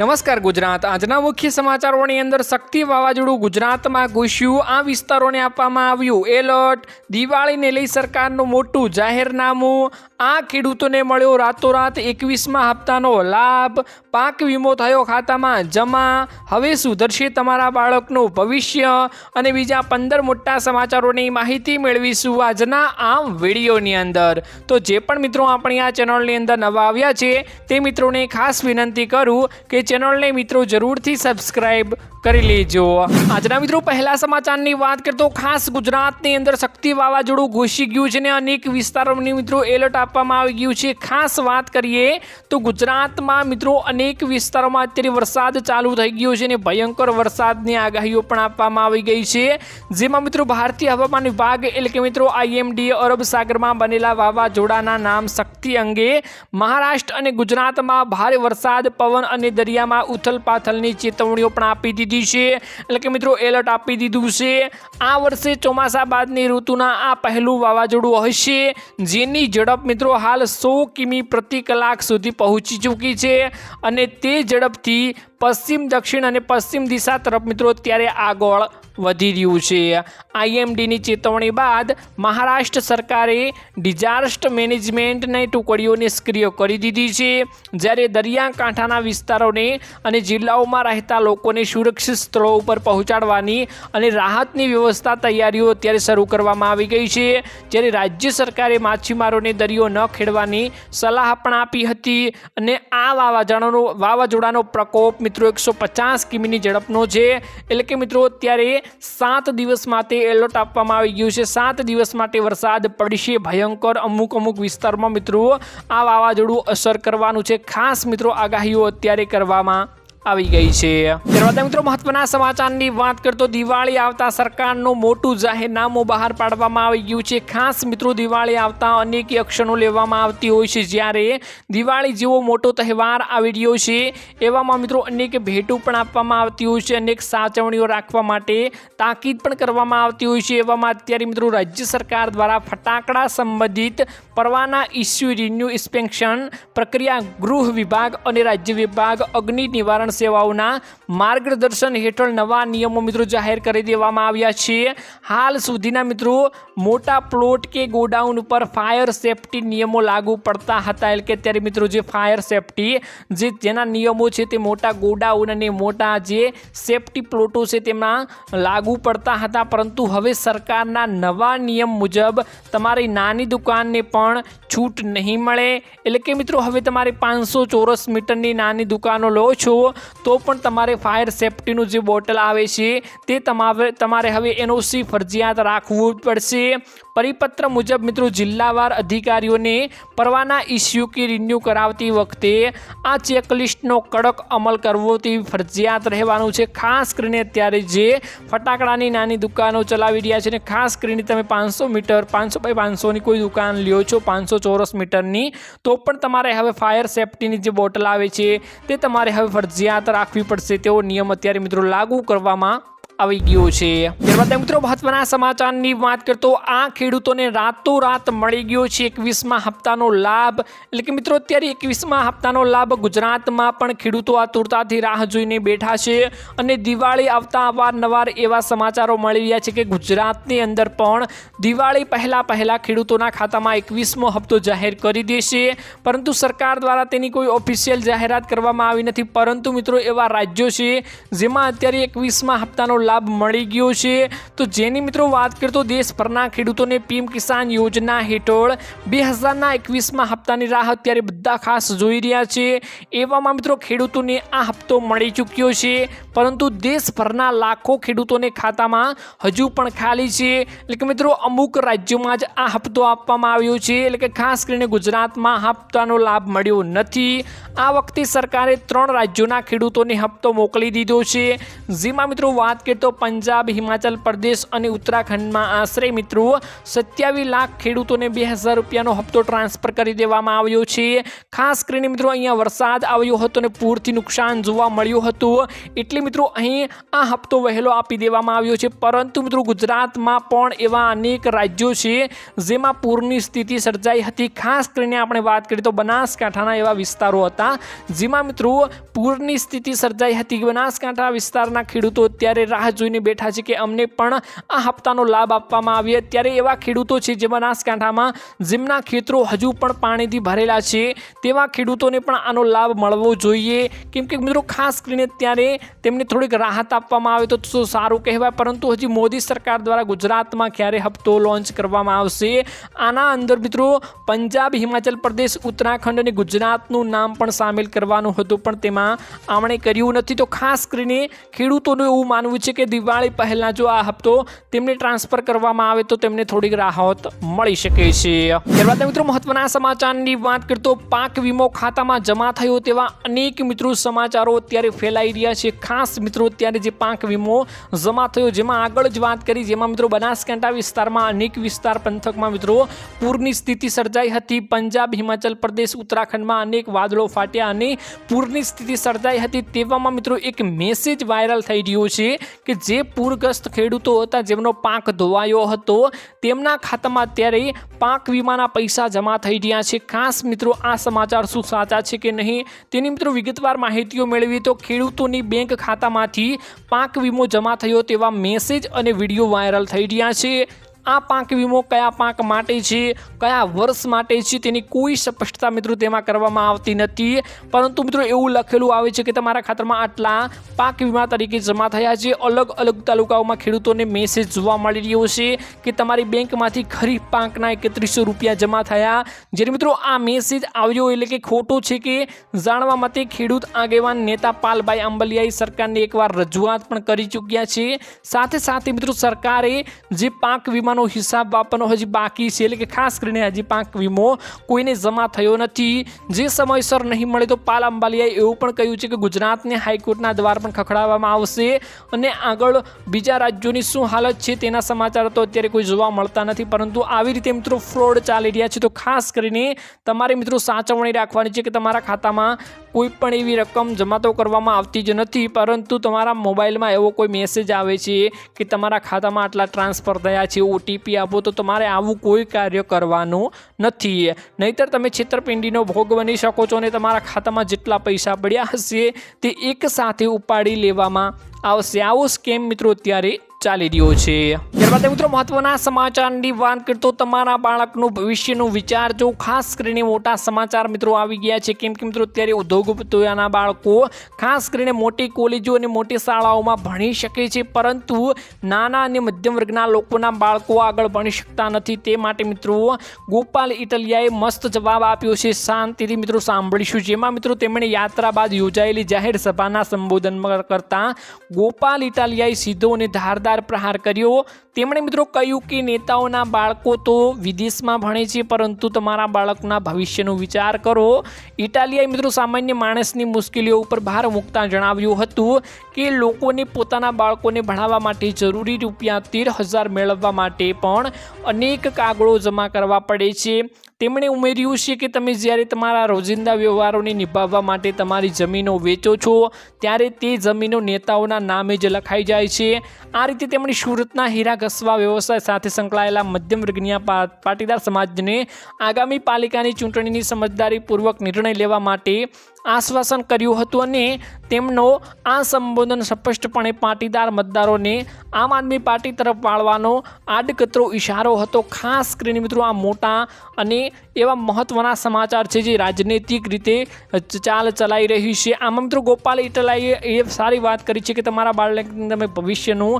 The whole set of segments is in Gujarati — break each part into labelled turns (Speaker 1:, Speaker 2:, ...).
Speaker 1: નમસ્કાર ગુજરાત. આજના મુખ્ય સમાચારોની અંદર શક્તિ વાવાઝોડું ગુજરાતમાં ઘૂસ્યું. આ વિસ્તારોને આપવામાં આવ્યું. એલર્ટ. દિવાળીને લઈ સરકારનું મોટું જાહેરનામું. આ ખેડૂતોને મળ્યો રાતોરાત એકવીસમાં હપ્તાનો લાભ. પાક વીમો થયો ખાતામાં જમા. હવે સુધરશે તમારા બાળકનું ભવિષ્ય. અને બીજા પંદર મોટા સમાચારોની માહિતી મેળવીશું આજના આમ વિડીયોની અંદર. તો જે પણ મિત્રો આપણી આ ચેનલની અંદર નવા આવ્યા છે, તે મિત્રોને ખાસ વિનંતી કરું કે ચેનલને મિત્રો જરૂરથી સબસ્ક્રાઇબ કરી લેજો. આજના મિત્રો, પહેલા સમાચારની વાત કરતો ખાસ ગુજરાતની અંદર શક્તિ વાવાઝોડું ઘૂસી ગયું છે અને અનેક વિસ્તારોની મિત્રો એલર્ટ આપવામાં આવી ગયું છે. ખાસ વાત કરીએ તો ગુજરાતમાં મિત્રો અનેક વિસ્તારોમાં અત્યારે વરસાદ ચાલુ થઈ ગયો છે અને ભયંકર વરસાદની આગાહીઓ પણ આપવામાં આવી ગઈ છે. જેમાં મિત્રો ભારતીય હવામાન વિભાગ એટલે કે મિત્રો આઈએમડીએ અરબ સાગરમાં બનેલા વાવાઝોડાના નામ શક્તિ અંગે મહારાષ્ટ્ર અને ગુજરાતમાં ભારે વરસાદ, પવન અને દરિયામાં ઉથલપાથલની ચેતવણીઓ પણ આપી દીધી છે. એટલે કે મિત્રો, એલર્ટ આપી દીધું છે. આ વર્ષે ચોમાસા બાદની ઋતુના આ પહેલું વાવાઝોડું હશે, જેની ઝડપ મિત્રો હાલ સો કિમી પ્રતિ કલાક સુધી પહોંચી ચૂકી છે. અને તે ઝડપથી પશ્ચિમ દક્ષિણ અને પશ્ચિમ દિશા તરફ મિત્રો, અત્યારે આગળ વધી રહ્યું છે. આઈએમડીની ચેતવણી બાદ મહારાષ્ટ્ર સરકારે ડિઝાસ્ટર મેનેજમેન્ટની ટુકડીઓને સક્રિય કરી દીધી છે. જ્યારે દરિયાકાંઠાના વિસ્તારોને અને જિલ્લાઓમાં રહેતા લોકોને સુરક્ષિત સ્થળો ઉપર પહોંચાડવાની અને રાહતની વ્યવસ્થા તૈયારીઓ અત્યારે શરૂ કરવામાં આવી ગઈ છે. જ્યારે રાજ્ય સરકારે માછીમારોને દરિયો ન ખેડવાની સલાહ પણ આપી હતી અને આ વાવાઝોડાનો વાવાઝોડાનો પ્રકોપ મિત્રો એકસો પચાસ કિમીની ઝડપનો છે. એટલે કે મિત્રો અત્યારે સાત દિવસ માટે એલર્ટ આપવામાં આવી ગયું છે. સાત દિવસ માટે વરસાદ પડશે ભયંકર. અમુક અમુક વિસ્તારમાં મિત્રો આ વાવાઝોડું અસર કરવાનું છે. ખાસ મિત્રો આગાહીઓ અત્યારે કરવામાં આવી ગઈ છે. ત્યારબાદ મિત્રો મહત્વના સમાચારની વાત કરતો દિવાળી આવતા સરકારનું મોટું જાહેરનામું બહાર પાડવામાં આવી ગયું છે. ખાસ મિત્રો દિવાળી આવતા અનેક એક્શનો લેવામાં આવતી હોય છે. જ્યારે દિવાળી જેવો મોટો તહેવાર આવી રહ્યો છે, એવામાં મિત્રો અનેક ભેટો પણ આપવામાં આવતી હોય છે. અનેક સાચવણીઓ રાખવા માટે તાકીદ પણ કરવામાં આવતી હોય છે. એવામાં અત્યારે મિત્રો રાજ્ય સરકાર દ્વારા ફટાકડા સંબંધિત પરવાના ઇસ્યુ રિન્યુ ઇન્સ્પેક્શન પ્રક્રિયા ગૃહ વિભાગ અને રાજ્ય વિભાગ અગ્નિ નિવારણ સેવાઓના માર્ગદર્શન હેઠળ નવા નિયમો મિત્રો જાહેર કરી દેવામાં આવ્યા છે હાલ સુધીના મિત્રો મોટા પ્લોટ કે ગોડાઉન ઉપર ફાયર સેફટી નિયમો લાગુ પડતા હતા. એટલે કે અત્યારે મિત્રો જે ફાયર સેફટી જે જેના નિયમો છે તે મોટા ગોડાઉન અને મોટા જે સેફટી પ્લોટો છે તેમાં લાગુ પડતા હતા. પરંતુ હવે સરકારના નવા નિયમ મુજબ તમારી નાની દુકાનને પણ છૂટ નહીં મળે. એટલે કે મિત્રો હવે તમારે પાંચસો ચોરસ મીટરની નાની દુકાનો લો છો તો પણ તમારે ફાયર સેફટીનું જે બોટલ આવે છે, તે તમારે તમારે હવે એનઓસી ફરજિયાત રાખવું પડશે. પરિપત્ર મુજબ મિત્રો જિલ્લાવાર અધિકારીઓને પરવાના ઇસ્યુ કે રિન્યૂ કરાવતી વખતે આ ચેકલિસ્ટનો કડક અમલ કરવો તે ફરજિયાત રહેવાનું છે. ખાસ કરીને અત્યારે જે ફટાકડાની નાની દુકાનો ચલાવી રહ્યા છે ને ખાસ કરીને તમે પાંચસો મીટર, પાંચસો બાય પાંચસોની કોઈ દુકાન લ્યો છો, પાંચસો ચોરસ મીટરની, તો પણ તમારે હવે ફાયર સેફટીની જે બોટલ આવે છે, તે તમારે હવે ફરજિયાત રાખવી પડશે. તેવો નિયમ અત્યારે મિત્રો લાગુ કરવામાં આવી ગયો છે. ત્યારબાદ મિત્રો મહત્વના સમાચારની વાત કરતો આ ખેડૂતોને રાતોરાત મળી ગયો છે એકવીસમાં હપ્તાનો લાભ. એટલે કે મિત્રો અત્યારે એકવીસમાં હપ્તાનો લાભ ગુજરાતમાં પણ ખેડૂતો આતુરતાથી રાહ જોઈને બેઠા છે અને દિવાળી આવતા અવારનવાર એવા સમાચારો મળી રહ્યા છે કે ગુજરાતની અંદર પણ દિવાળી પહેલાં પહેલાં ખેડૂતોના ખાતામાં એકવીસમો હપ્તો જાહેર કરી દેશે. પરંતુ સરકાર દ્વારા તેની કોઈ ઓફિશિયલ જાહેરાત કરવામાં આવી નથી. પરંતુ મિત્રો એવા રાજ્યો છે જેમાં અત્યારે એકવીસમાં હપ્તાનો લાભ મળી ગયો છે. તો જેની મિત્રો વાત કરતો દેશભરના ખેડૂતોને પીએમ કિસાન યોજના હેઠળ બે હજારના એકવીસમાં હપ્તાની રાહત અત્યારે બધા ખાસ જોઈ રહ્યા છે. એવામાં મિત્રો ખેડૂતોને આ હપ્તો મળી ચૂક્યો છે. પરંતુ દેશભરના લાખો ખેડૂતોને ખાતામાં હજુ પણ ખાલી છે. એટલે કે મિત્રો અમુક રાજ્યોમાં જ આ હપ્તો આપવામાં આવ્યો છે. એટલે કે ખાસ કરીને ગુજરાતમાં હપ્તાનો લાભ મળ્યો નથી. આ વખતે સરકારે ત્રણ રાજ્યોના ખેડૂતોને હપ્તો મોકલી દીધો છે. જેમાં મિત્રો વાત કરીએ તો પંજાબ, હિમાચલ પ્રદેશ અને ઉત્તરાખંડમાં આશરે મિત્રો સત્યાવીસ લાખ ખેડૂતોને બે હજાર રૂપિયાનો હપ્તો ટ્રાન્સફર કરી દેવામાં આવ્યો છે. ખાસ કરીને મિત્રો અહીંયા વરસાદ આવ્યો હતો અને પૂરથી નુકસાન જોવા મળ્યું હતું. એટલે મિત્રો અહીં આ હપ્તો વહેલો આપી દેવામાં આવ્યો છે. પરંતુ મિત્રો ગુજરાતમાં પણ એવા અનેક રાજ્યો છે જેમાં પૂરની સ્થિતિ સર્જાઈ હતી. ખાસ કરીને આપણે વાત કરીએ તો બનાસકાંઠાના એવા વિસ્તારો હતા જેમાં મિત્રો પૂરની સ્થિતિ સર્જાઈ હતી. બનાસકાંઠા વિસ્તારના ખેડૂતો અત્યારે રાહ જોઈને બેઠા છે કે અમને પણ આ હપ્તાનો લાભ આપવામાં આવે. ત્યારે એવા ખેડૂતો છે જે બનાસકાંઠામાં જેમના ખેતરો હજુ પણ પાણીથી ભરેલા છે, તેવા ખેડૂતોને પણ આનો લાભ મળવો જોઈએ. કેમ કે મિત્રો, ખાસ કરીને ત્યારે તેમને થોડીક રાહત આપવામાં આવે તો સારું કહેવાય. પરંતુ હજી મોદી સરકાર દ્વારા ગુજરાતમાં ક્યારે હપ્તો લોન્ચ કરવામાં આવશે? આના અંદર મિત્રો, પંજાબ, હિમાચલ પ્રદેશ, ઉત્તરાખંડ અને ગુજરાતનું નામ પણ સામેલ કરવાનું હતું, પણ તેમાં આમણે કર્યું નથી. તો ખાસ કરીને ખેડૂતોનું એવું માનવું છે કે દિવાળી પહેલાં જો આ હપ્તો તેમને ટ્રાન્સફર કરવામાં આવે તો તેમને થોડીક રાહત મળી શકે છે. ત્યારબાદ મિત્રો મહત્વના સમાચારની વાત કરતો પાક વીમો ખાતામાં જમા થયો તેવા અનેક મિત્રો સમાચારો અત્યારે ફેલાઈ રહ્યા છે. ખાસ મિત્રો અત્યારે જે પાક વીમો જમા થયો જેમાં આગળ જ વાત કરી, જેમાં મિત્રો બનાસકાંઠા વિસ્તારમાં અનેક વિસ્તાર પંથકમાં મિત્રો પૂરની સ્થિતિ સર્જાઈ હતી. પંજાબ, હિમાચલ પ્રદેશ, ઉત્તરાખંડમાં અનેક વાદળો ફાટ્યા અને પૂરની સ્થિતિ સર્જાઈ હતી તેવામાં મિત્રો એક મેસેજ વાયરલ થઈ રહ્યો છે કે જે પૂરગ્રસ્ત ખેડૂતો હતા, જેમનો પાક ધોવાયો હતો, તેમના ખાતામાં અત્યારે પાક વીમાના પૈસા જમા થઈ રહ્યા છે. ખાસ મિત્રો, આ સમાચાર શું સાચા છે કે નહીં? તેની મિત્રો વિગતવાર માહિતીઓ મેળવી તો ખેડૂતોની બેંક ખાતામાંથી પાક વીમો જમા થયો તેવા મેસેજ અને વીડિયો વાયરલ થઈ રહ્યા છે. આ પાક વીમો કયા પાક માટે છે, કયા વર્ષ માટે છે, તેની કોઈ સ્પષ્ટતા મિત્રો તેમાં કરવામાં આવતી નથી. પરંતુ મિત્રો એવું લખેલું આવે છે કે તમારા ખાતામાં આટલા પાક વીમા તરીકે જમા થયા છે. અલગ અલગ તાલુકાઓમાં ખેડૂતોને મેસેજ જોવા મળી રહ્યો છે કે તમારી બેંકમાંથી ખરીફ પાકના એકત્રીસો રૂપિયા જમા થયા. જ્યારે મિત્રો આ મેસેજ આવ્યો એટલે કે ખોટો છે કે જાણવા મતે ખેડૂત આગેવાન નેતા પાલભાઈ આંબલિયાએ સરકારને એકવાર રજૂઆત પણ કરી ચૂક્યા છે. સાથે સાથે મિત્રો સરકારે જે પાક વીમાનો હિસાબ આપવાનો હજી બાકી છે. એટલે કે ખાસ કરીને હજી પાક વીમો કોઈને જમા થયો નથી. જે સમયસર નહીં મળે તો પાલ અંબાલિયાએ એવું પણ કહ્યું છે કે ગુજરાતને હાઈકોર્ટના દ્વાર પણ ખખડાવવામાં આવશે. અને આગળ બીજા રાજ્યોની શું હાલત છે તેના સમાચાર તો અત્યારે કોઈ જોવા મળતા નથી. પરંતુ આવી રીતે મિત્રો ફ્રોડ ચાલી રહ્યા છે. તો ખાસ કરીને તમારે મિત્રો સાચવણી રાખવાની છે કે તમારા ખાતામાં કોઈ પણ એવી રકમ જમા તો કરવામાં આવતી જ નથી. પરંતુ તમારા મોબાઈલમાં એવો કોઈ મેસેજ આવે છે કે તમારા ખાતામાં આટલા ટ્રાન્સફર થયા છે ઓટીપી આપો તો તમારે આવું કોઈ કાર્ય કરવાનું નથી. નહીતર તમે છેતરપિંડીનો ભોગ બની શકો છો અને તમારા ખાતામાં જેટલા પૈસા પડ્યા હશે તે એક સાથે ઉપાડી લેવામાં આવશે. આવો સ્કેમ મિત્રો અત્યારે ચાલી રહ્યો છે. ત્યારબાદ મિત્રો મહત્વના સમાચારની વાત કરતો તમારા બાળકનું ભવિષ્યનું વિચારજો ખાસ કરીને મોટા સમાચાર મિત્રો આવી ગયા છે. કેમ કે મિત્રો અત્યારે ઉદ્યોગપતિઓના બાળકો ખાસ કરીને મોટી કોલેજો અને મોટી શાળાઓમાં ભણી શકે છે. પરંતુ નાના અને મધ્યમ વર્ગના લોકોના બાળકો આગળ ભણી શકતા નથી. તે માટે મિત્રો ગોપાલ ઇટલિયાએ મસ્ત જવાબ આપ્યો છે. શાંતિથી મિત્રો સાંભળીશું. જેમાં મિત્રો તેમણે યાત્રા બાદ યોજાયેલી જાહેર સભાના સંબોધન કરતા ગોપાલ ઇટાલિયાએ સીધો અને ધારદાર પ્રહાર કર્યો તેમણે મિત્રો કહ્યું કે નેતાઓના બાળકો તો વિદેશમાં ભણે છે, પરંતુ તમારા બાળકના ભવિષ્યનો વિચાર કરો. ઇટાલિયાએ મિત્રો સામાન્ય માણસની મુશ્કેલીઓ ઉપર ભાર મૂકતા જણાવ્યું હતું કે લોકોને પોતાના બાળકોને ભણાવવા માટે જરૂરી રૂપિયા તેર હજાર મેળવવા માટે પણ અનેક કાગળો જમા કરવા પડે છે. તેમણે ઉમેર્યું છે કે તમે જ્યારે તમારા રોજિંદા વ્યવહારોને નિભાવવા માટે તમારી જમીનો વેચો છો, ત્યારે તે જમીનો નેતાઓના નામે જ લખાઈ જાય છે. આ રીતે તેમણે સુરતના હીરા ઘસવા વ્યવસાય સાથે સંકળાયેલા મધ્યમ વર્ગની પાટીદાર સમાજને આગામી પાલિકાની ચૂંટણીની સમજદારીપૂર્વક નિર્ણય લેવા માટે આશ્વાસન કર્યું હતું અને તેમનો આ સંબોધન સ્પષ્ટપણે પાટીદાર મતદારોને આમ આદમી પાર્ટી તરફ વાળવાનો આડકતરો ઇશારો હતો. ખાસ કરીને મિત્રો આ મોટા અને એવા મહત્ત્વના સમાચાર છે જે રાજનૈતિક રીતે ચાલ ચલાઈ રહી છે. આમાં મિત્રો ગોપાલ ઇટલાઈએ એ સારી વાત કરી છે કે તમારા બાળકને તમે ભવિષ્યનો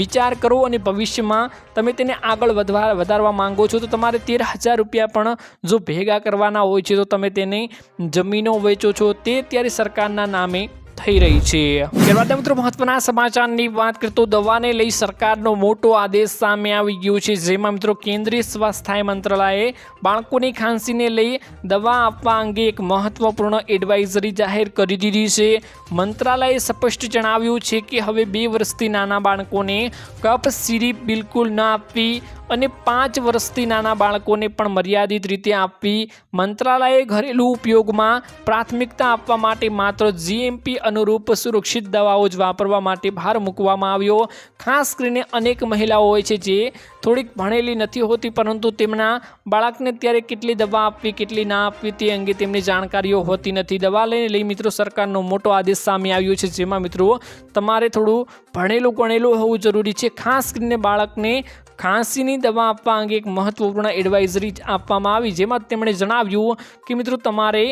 Speaker 1: વિચાર કરો અને ભવિષ્યમાં તમે તેને આગળ વધવા, વધારવા માંગો છો. તો તમારે તેર હજાર રૂપિયા પણ જો ભેગા કરવાના હોય છે, તો તમે તેને જમીનો વેચો છો તે ત્યારે સરકારના નામે થઈ રહી છે. ત્યારબાદ મિત્રો, મહત્વના સમાચારની વાત કરતો દવાને લઈ સરકારનો મોટો આદેશ સામે આવી ગયો છે, જેમાં મિત્રો કેન્દ્રીય સ્વાસ્થ્ય મંત્રાલયે બાળકોની ખાંસીને લઈ દવા આપવા અંગે એક મહત્વપૂર્ણ એડવાઇઝરી જાહેર કરી દીધી છે. મંત્રાલયે સ્પષ્ટ જણાવ્યું છે કે હવે બે વર્ષથી નાના બાળકોને કફ, સિરીપ બિલકુલ ન આપવી અને પાંચ વર્ષથી નાના બાળકોને પણ મર્યાદિત રીતે આપવી મંત્રાલયે ઘરેલું ઉપયોગમાં પ્રાથમિકતા આપવા માટે માત્ર જીએમપી અનુરૂપ સુરક્ષિત દવાઓ જ વાપરવા માટે ભાર મૂકવામાં આવ્યો. ખાસ કરીને અનેક મહિલાઓ હોય છે જે થોડીક ભણેલી નથી હોતી, પરંતુ તેમના બાળકને ત્યારે કેટલી દવા આપવી, કેટલી ના આપવી તે અંગે તેમની જાણકારીઓ હોતી નથી. દવા લઈને લઈ મિત્રો સરકારનો મોટો આદેશ સામે આવ્યો છે, જેમાં મિત્રો તમારે થોડું ભણેલું ગણેલું હોવું જરૂરી છે. ખાસ કરીને બાળકને ખાંસીની દવા આપવા અંગે એક મહત્વપૂર્ણ એડવાઇઝરી આપવામાં આવી, જેમાં તેમણે જણાવ્યું કે મિત્રો તમારે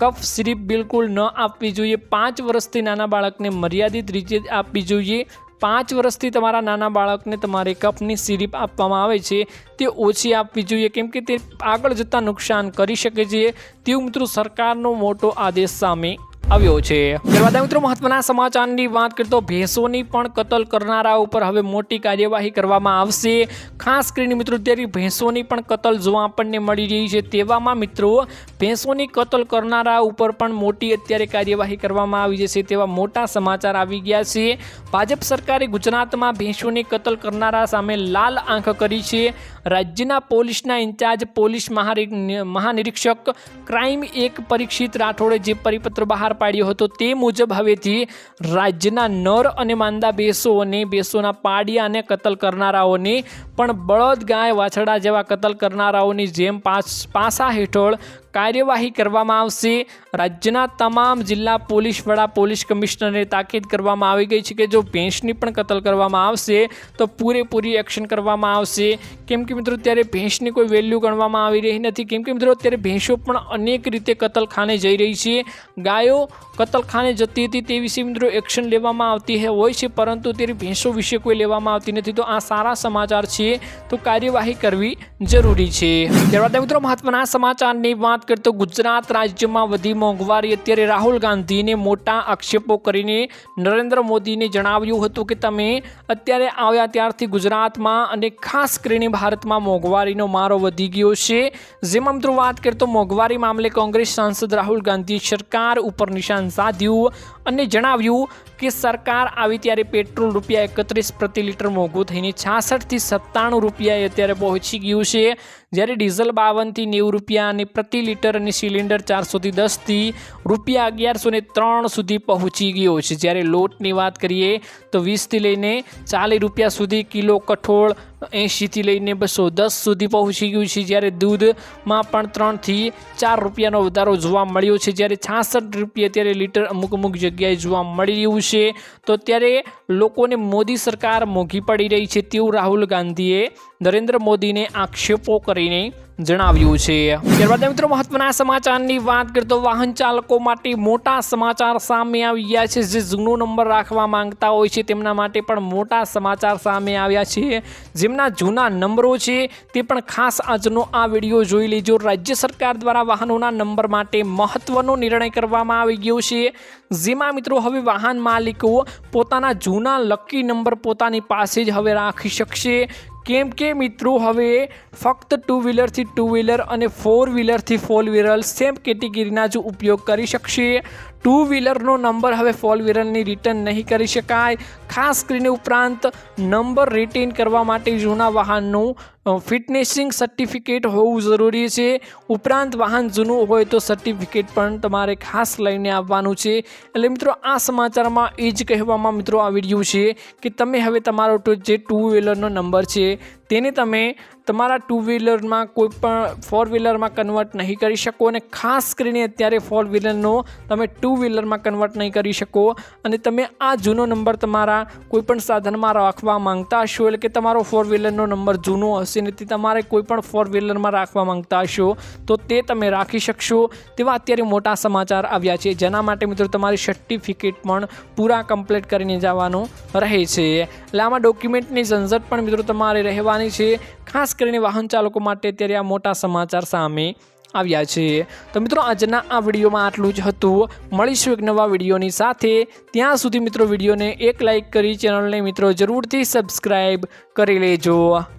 Speaker 1: કફ, સિરીપ બિલકુલ ન આપવી જોઈએ. પાંચ વર્ષથી નાના બાળકને મર્યાદિત રીતે આપવી જોઈએ. પાંચ વર્ષથી તમારા નાના બાળકને તમારે કફની સિરીપ આપવામાં આવે છે, તે ઓછી આપવી જોઈએ. કેમ કે તે આગળ જતાં નુકસાન કરી શકે છે. તેવું મિત્રો સરકારનો મોટો આદેશ સામે આવ્યો છે. ત્યારબાદ મિત્રો મહત્વના સમાચારની વાત કરતો ભેંસોની પણ કતલ કરનારા ઉપર હવે મોટી કાર્યવાહી કરવામાં આવશે. ખાસ કરીને મિત્રો ત્યારે ભેંસોની પણ કતલ જોવા આપણને મળી રહી છે. તેવામાં મિત્રો ભેંસોની કતલ કરનારા ઉપર પણ મોટી અત્યારે કાર્યવાહી કરવામાં આવી જશે. તેવા મોટા સમાચાર આવી ગયા છે. ભાજપ સરકારે ગુજરાતમાં ભેંસોની કતલ કરનારા સામે લાલ આંખ કરી છે. રાજ્યના પોલીસના ઇન્ચાર્જ પોલીસ મહાનિરીક્ષક ક્રાઇમ એક પરીક્ષિત રાઠોડે જે પરિપત્ર બહાર પાડ્યો હતો તે મુજબ હવેથી રાજ્યના નર અને માંદા બેસોને, બેસોના પાડિયાને કતલ કરનારાઓને પણ બળદ ગાય વાછડા જેવા કતલ કરનારાઓની જેમ પાસ, પાસા હેઠળ કાર્યવાહી કરવામાં આવશે. રાજ્યના તમામ જિલ્લા પોલીસ વડા, પોલીસ કમિશનરને તાકીદ કરવામાં આવી ગઈ છે કે જો ભેંસની પણ કતલ કરવામાં આવશે, તો પૂરેપૂરી એક્શન કરવામાં આવશે. કેમ કે મિત્રો ત્યારે ભેંસની કોઈ વેલ્યુ ગણવામાં આવી રહી નથી. કેમ કે મિત્રો, અત્યારે ભેંસો પણ અનેક રીતે કતલખાને જઈ રહી છે. ગાયો કતલખાને જતી હતી તે વિશે મિત્રો એક્શન લેવામાં આવતી હોય છે, પરંતુ ત્યારે ભેંસો વિશે કોઈ લેવામાં આવતી નથી. તો આ સારા સમાચાર છે. તો કાર્યવાહી કરવી જરૂરી છે. ત્યારબાદ મિત્રો, મહત્વના સમાચારની વાત કરતો ગુજરાત રાજ્યમાં વધી મોંઘવારી અત્યારે રાહુલ ગાંધીને મોટા આક્ષેપો કરીને નરેન્દ્ર મોદીને જણાવ્યું હતું કે તમે અત્યારે આવ્યા ત્યારથી ગુજરાતમાં અને ખાસ કરીને ભારતમાં મોંઘવારીનો મારો વધી ગયો છે. જેમાં મિત્રો વાત કરતો મોંઘવારી મામલે કોંગ્રેસ સાંસદ રાહુલ ગાંધીએ સરકાર ઉપર નિશાન સાધ્યું અને જણાવ્યું કે સરકાર આવી ત્યારે પેટ્રોલ રૂપિયા એકત્રીસ પ્રતિ લીટર મોંઘું થઈને છાસઠથી સત્તાણું રૂપિયાએ અત્યારે પહોંચી ગયું છે. જ્યારે ડીઝલ બાવનથી નેવું રૂપિયા અને પ્રતિ લીટર અને સિલિન્ડર ચારસોથી દસથી રૂપિયા અગિયારસો ને ત્રણ સુધી પહોંચી ગયો છે. જ્યારે લોટની વાત કરીએ તો વીસથી લઈને ચાલીસ રૂપિયા સુધી કિલો કઠોળ એંશીથી લઈને બસો દસ સુધી પહોંચી ગયું છે. જ્યારે દૂધમાં પણ ત્રણથી ચાર રૂપિયાનો વધારો જોવા મળ્યો છે. જ્યારે છાસઠ રૂપિયા અત્યારે લીટર અમુક અમુક જગ્યાએ જોવા મળી રહ્યું છે. તો ત્યારે લોકોને મોદી સરકાર મોંઘી પડી રહી છે તેવું રાહુલ ગાંધીએ નરેન્દ્ર મોદીને આક્ષેપો કરીને જણાવ્યું છે. ત્યારબાદ મિત્રો, મહત્વના સમાચારની વાત કરતો વાહન ચાલકો માટે મોટા સમાચાર સામે આવી ગયા છે. જે જૂનો નંબર રાખવા માંગતા હોય છે, તેમના માટે પણ મોટા સમાચાર સામે આવ્યા છે. જેમના જૂના નંબરો છે, તે પણ ખાસ આજનો આ વીડિયો જોઈ લેજો. રાજ્ય સરકાર દ્વારા વાહનોના નંબર માટે મહત્વનો નિર્ણય કરવામાં આવી ગયો છે. જેમાં મિત્રો, હવે વાહન માલિકો પોતાના જૂના લકી નંબર પોતાની પાસે જ હવે રાખી શકશે. કેમ કે મિત્રો, હવે ફક્ત ટુ વ્હીલરથી ટુ વ્હીલર અને ફોર વ્હીલરથી ફોર વ્હીલર સેમ કેટેગરીના જ ઉપયોગ કરી શકશે. ટુ વ્હીલરનો નંબર હવે ફોર વ્હીલરની રિટર્ન નહીં કરી શકાય. ખાસ કરીને ઉપરાંત નંબર રિટેન કરવા માટે જૂના વાહનનું ફિટનેસિંગ સર્ટિફિકેટ હોવું જરૂરી છે. ઉપરાંત વાહન જૂનું હોય તો સર્ટિફિકેટ પણ તમારે ખાસ લઈને આવવાનું છે. એટલે મિત્રો, આ સમાચારમાં એ જ કહેવામાં મિત્રો આવી રહ્યું છે કે તમે હવે તમારો જે ટુ વ્હીલરનો નંબર છે, તેને તમે તમારા ટુ વ્હીલરમાં કોઈ પણ ફોર વ્હીલરમાં કન્વર્ટ નહીં કરી શકો અને ખાસ કરીને અત્યારે ફોર વ્હીલરનો તમે ટુ વ્હીલરમાં કન્વર્ટ નહીં કરી શકો. અને તમે આ જૂનો નંબર તમારા કોઈપણ સાધનમાં રાખવા માંગતા હશો એટલે કે તમારો ફોર વ્હીલરનો નંબર જૂનો હશે ને તમારે કોઈ પણ ફોર વ્હીલરમાં રાખવા માંગતા હશો, તો તે તમે રાખી શકશો. તેવા અત્યારે મોટા સમાચાર આવ્યા છે. જેના માટે મિત્રો તમારી સર્ટિફિકેટ પણ પૂરા કમ્પ્લીટ કરીને જવાનું રહે છે. એટલે આમાં ડોક્યુમેન્ટની ઝંઝટ પણ મિત્રો તમારે રહેવાની છે. ખાસ કરીને વાહન ચાલકો માટે અત્યારે આ મોટા સમાચાર સામે આવ્યા છે. તો મિત્રો આજના આ વિડીયોમાં આટલું જ હતું. મળીશું એક નવા વિડીયોની સાથે. ત્યાં સુધી મિત્રો વિડીયોને એક લાઇક કરી, ચેનલને મિત્રો જરૂરથી સબસ્ક્રાઈબ કરી લેજો.